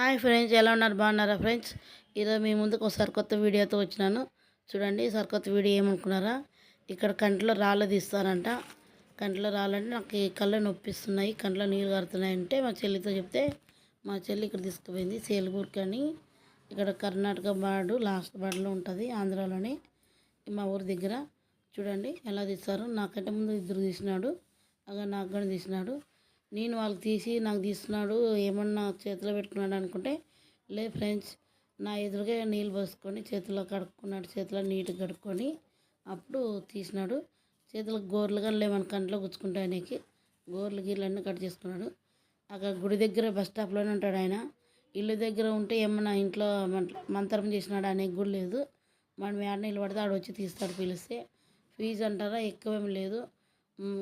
Hi friends ఎలా ఉన్నారు? బాగున్నారా ఫ్రెండ్స్? ఈరోజు మీ ముందుకు ఒకసారి కొత్త వీడియోతో వచ్చినాను. చూడండి సరికొత్త వీడియో ఏమనుకున్నారా? ఇక్కడ కంట్లో రాళ్ళు తీస్తారంట. కంట్లో రాళ్ళంటే నాకు ఈ కళ్ళు నొప్పిస్తున్నాయి కంట్లో నీళ్ళు కారుతున్నాయంటే మా చెల్లితో చెప్తే మా చెల్లి ఇక్కడ తీసుకుపోయింది సేలుగూరుకి అని ఇక్కడ కర్ణాటక బార్డు లాస్ట్ బార్డులో ఉంటుంది ఆంధ్రాలోని మా ఊరి దగ్గర. చూడండి ఎలా తీస్తారు? నాకంటే ముందు ఇద్దరు తీసినాడు అలా నాకు కూడా తీసినాడు. నేను వాళ్ళకి తీసి నాకు తీస్తున్నాడు ఏమన్నా చేతిలో పెట్టుకున్నాడు అనుకుంటే లే ఫ్రెండ్స్ నా ఎదురుగా నీళ్ళు పోసుకొని చేతిలో కడుక్కున్నాడు చేతిలో నీట్గా కడుక్కొని అప్పుడు తీసినాడు. చేతులకు గోర్లు కానీ లేవని కంట్లో గుచ్చుకుంటే ఆయనకి గోర్లు గీర్లు అన్నీ కట్ చేసుకున్నాడు. అక్కడ గుడి దగ్గర బస్ స్టాప్లోనే ఉంటాడు ఆయన. ఇల్లు దగ్గర ఉంటే ఏమన్నా ఇంట్లో మంట- మంత్రం చేసినాడు అనేది కూడా లేదు. మనం ఏడ నిలబడితే ఆడ వచ్చి తీస్తాడు పిలిస్తే. ఫీజు అంటారా? ఎక్కువేం లేదు.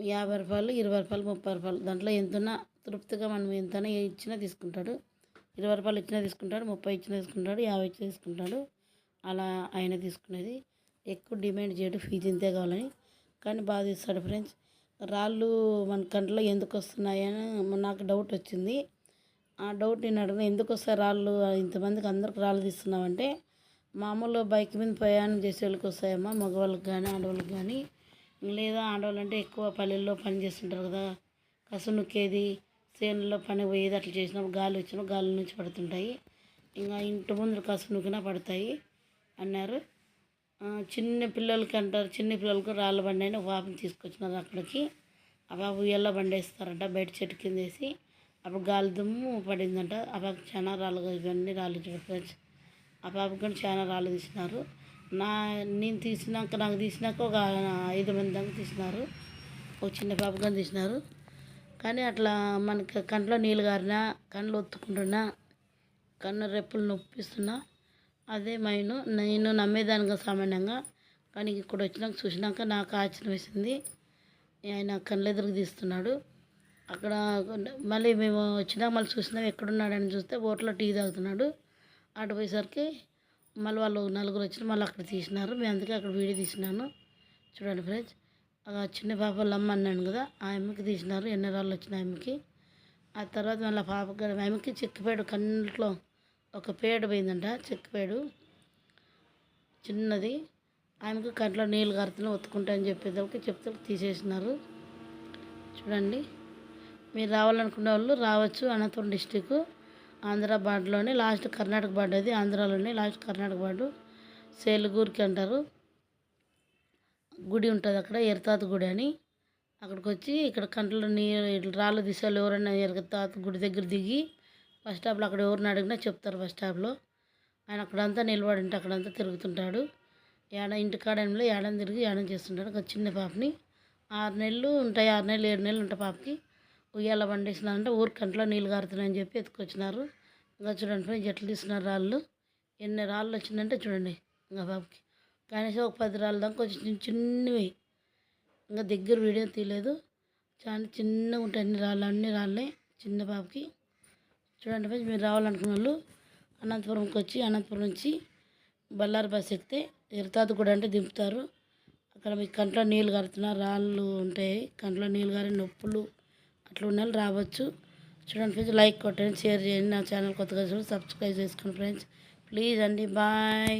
యాభై రూపాయలు ఇరవై రూపాయలు ముప్పై రూపాయలు. దాంట్లో ఎంతున్నా తృప్తిగా మనం ఎంతైనా ఇచ్చినా తీసుకుంటాడు. ఇరవై రూపాయలు ఇచ్చినా తీసుకుంటాడు ముప్పై ఇచ్చినా తీసుకుంటాడు యాభై ఇచ్చినా తీసుకుంటాడు. అలా ఆయన తీసుకునేది. ఎక్కువ డిమాండ్ చేయడు ఫీజు ఇంతే కావాలని. కానీ బాగా తీస్తాడు ఫ్రెండ్స్. రాళ్ళు మన కంట్లో ఎందుకు వస్తున్నాయని నాకు డౌట్ వచ్చింది. ఆ డౌట్ నేను అడిగిన ఎందుకు వస్తాయి రాళ్ళు? ఇంతమందికి అందరికి రాళ్ళు తీస్తున్నామంటే మామూలు బైక్ మీద ప్రయాణం చేసే వాళ్ళకి వస్తాయమ్మా మగవాళ్ళకి కానీ ఆడవాళ్ళకి కానీ లేదా ఆడవాళ్ళు అంటే ఎక్కువ పల్లెల్లో పని చేస్తుంటారు కదా. కసు నొక్కేది చేనుల్లో పని పోయేది అట్లా చేసినప్పుడు గాలి వచ్చినప్పుడు గాలి నుంచి పడుతుంటాయి. ఇంకా ఇంటి ముందు కసు నొక్కినా పడతాయి అన్నారు. చిన్న పిల్లలకి అంటారు చిన్న పిల్లలకు రాళ్ళ బండి అని ఒక పాపని తీసుకొచ్చినారు అక్కడికి. ఆ పాప ఉయ్యాల బండి వేస్తారంట బయట చెట్టు కింద వేసి. అప్పుడు గాలి దుమ్ము పడిందంట. ఆ పాప చాలా రాళ్ళు ఇవన్నీ రాళ్ళు ఆ పాపకి కూడా చాలా రాళ్ళు తీసినారు. నా నేను తీసినాక నాకు తీసినాక ఒక ఐదు మంది దాకా తీసినారు. ఒక చిన్న పాపగా తీసినారు. కానీ అట్లా మనకి కంట్లో నీళ్ళు గారినా కళ్ళు ఒత్తుకుంటున్నా కన్ను రెప్పులు నొప్పిస్తున్నా అదే మైను. నేను నమ్మేదానిగా సామాన్యంగా. కానీ ఇక్కడ వచ్చినాక చూసినాక నాకు ఆశ్చర్యం వేసింది. ఆయన కళ్ళు ఎదురుకు తీస్తున్నాడు. అక్కడ మళ్ళీ మేము వచ్చినాక మళ్ళీ చూసినాం ఎక్కడున్నాడని చూస్తే ఓట్లో టీ తాగుతున్నాడు. అటు పోయేసరికి మళ్ళీ వాళ్ళు నలుగురు వచ్చి మళ్ళీ అక్కడ తీసినారు. మేము అందుకే అక్కడ వీడియో తీసినాను. చూడండి ఫ్రెండ్స్ ఆ చిన్న పాప లమ్మ అమ్మ అన్నాను కదా ఆ అమ్మకి తీసినారు. ఎన్ని రాళ్ళు వచ్చిన ఆమెకి. ఆ తర్వాత మళ్ళీ పాప ఆమెకి చెక్కిపేడు కంట్లో ఒక పేడు పోయిందంట చెక్కిపేడు. చిన్నది. ఆమెకు కంట్లో నీళ్ళు కడుతున్నా ఒత్తుకుంటా అని చెప్పేదానికి చెప్తే తీసేసినారు. చూడండి. మీరు రావాలనుకునే వాళ్ళు రావచ్చు అనంతపురం డిస్టిక్ ఆంధ్ర బార్డులోని లాస్ట్ కర్ణాటక బార్డు అది ఆంధ్రాలోని లాస్ట్ కర్ణాటక బార్డు సేలుగూరికి అంటారు. గుడి ఉంటుంది అక్కడ ఎరతాత గుడి అని. అక్కడికి వచ్చి ఇక్కడ కంట్లో నీళ్ళు ఇట్లా రాళ్ళు దిశలు ఎవరైనా ఎరతాత గుడి దగ్గర దిగి బస్ స్టాప్లో అక్కడ ఎవరిని అడిగినా చెప్తారు బస్ స్టాప్లో. ఆయన అక్కడంతా నిలబడి ఉంటే అక్కడంతా తిరుగుతుంటాడు. ఏడ ఇంటికాడంలో ఏడని తిరిగి ఏడం చేస్తుంటాడు ఒక చిన్న పాపని. ఆరు నెలలు ఉంటాయి ఆరు నెలలు ఏడు నెలలు ఉంటాయి పాపకి. ఉయ్యాల పండిస్తున్నారంటే ఊరి కంట్లో నీళ్ళు కారుతున్నాయని చెప్పి ఎత్తుకొచ్చినారు. ఇంకా చూడండి ఫ్రెండ్స్ ఎట్లా తీస్తున్నారు రాళ్ళు. ఎన్ని రాళ్ళు వచ్చిందంటే చూడండి ఇంకా పాపకి కనీసం ఒక పది రాళ్ళు దాకా కొంచెం చిన్న చిన్నవి. ఇంకా దగ్గర వీడియో తీయలేదు. చాలా చిన్నగా ఉంటాయి అన్ని రాళ్ళు అన్ని రాళ్ళే చిన్న పాపకి చూడండి ఫ్రెండ్స్ మీరు రావాలనుకున్న వాళ్ళు అనంతపురంకి వచ్చి అనంతపురం నుంచి బళ్ళారి బస్ ఎక్కితే ఎరతాత కూడా అంటే దింపుతారు. అక్కడ మీకు కంట్లో నీళ్ళు కడుతున్నారు రాళ్ళు ఉంటాయి. కంట్లో నీళ్ళు కారే నొప్పులు. అట్లా వాళ్ళు రావచ్చు. చూడండి ఫ్రెండ్స్ లైక్ కొట్టండి షేర్ చేయండి. నా ఛానల్ కొత్తగా చూడండి సబ్స్క్రైబ్ చేసుకోండి ఫ్రెండ్స్. ప్లీజ్ అండి బాయ్.